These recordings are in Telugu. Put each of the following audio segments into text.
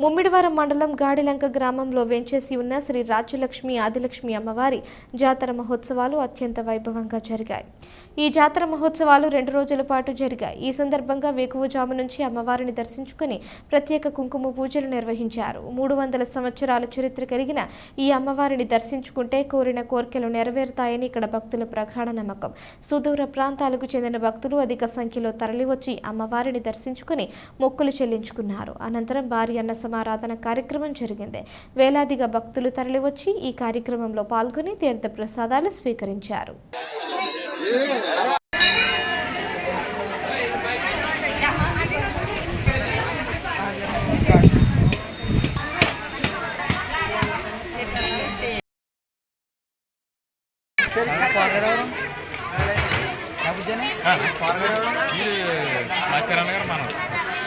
ముమ్మిడివరం మండలం గాడిలంక గ్రామంలో వెంచేసి ఉన్న శ్రీ రాజ్యలక్ష్మి ఆదిలక్ష్మి అమ్మవారి జాతర మహోత్సవాలు అత్యంత వైభవంగా జరిగాయి. ఈ జాతర మహోత్సవాలు రెండు రోజుల పాటు జరిగాయి. ఈ సందర్భంగా వేకువజాము నుంచి అమ్మవారిని దర్శించుకుని ప్రత్యేక కుంకుమ పూజలు నిర్వహించారు. మూడు వందల సంవత్సరాల చరిత్ర కలిగిన ఈ అమ్మవారిని దర్శించుకుంటే కోరిన కోరికలు నెరవేరుతాయని ఇక్కడ భక్తుల ప్రగాఢ నమ్మకం. సుదూర ప్రాంతాలకు చెందిన భక్తులు అధిక సంఖ్యలో తరలివచ్చి అమ్మవారిని దర్శించుకుని మొక్కులు చెల్లించుకున్నారు. అనంతరం భారీ అన్న సమారాధన కార్యక్రమం జరిగింది వేలాదిగా భక్తులు తరలివచ్చి ఈ కార్యక్రమంలో పాల్గొని తీర్థ ప్రసాదాలు స్వీకరించారు ఆచార్య గారు మనం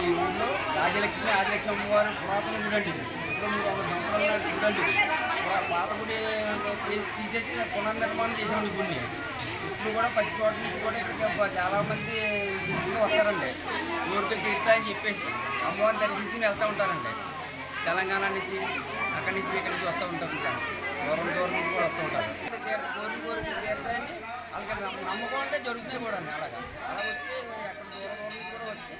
ఈ ఊళ్ళో రాజలక్ష్మి ఆదిలక్ష్మి అమ్మవారి పురాతన గుడి ఇప్పుడు మూడు వందల సంవత్సరాల గుడి పాత గుడి తీ- తీసేసి పునర్నిర్మాణం చేసాం ఈ గుడిని. ఇప్పుడు కూడా పది చోట్ల నుంచి కూడా ఇక్కడ చాలామంది వస్తారండి. ఊరికి తీర్థా అని చెప్పేసి అమ్మవారిని దర్శించుకుని వెళ్తూ ఉంటారండి. తెలంగాణ నుంచి అక్కడి నుంచి ఇక్కడి నుంచి వస్తూ ఉంటారు దూరం దూరం నుంచి కూడా వస్తూ ఉంటారు. తీర్థ కోరిక కోరిక తీర్థాన్ని వాళ్ళకి నమ్మకం అంటే జరుగుతాయి కూడా అలాగా. అలా వచ్చి అక్కడ దూరం దూరం నుంచి కూడా వచ్చి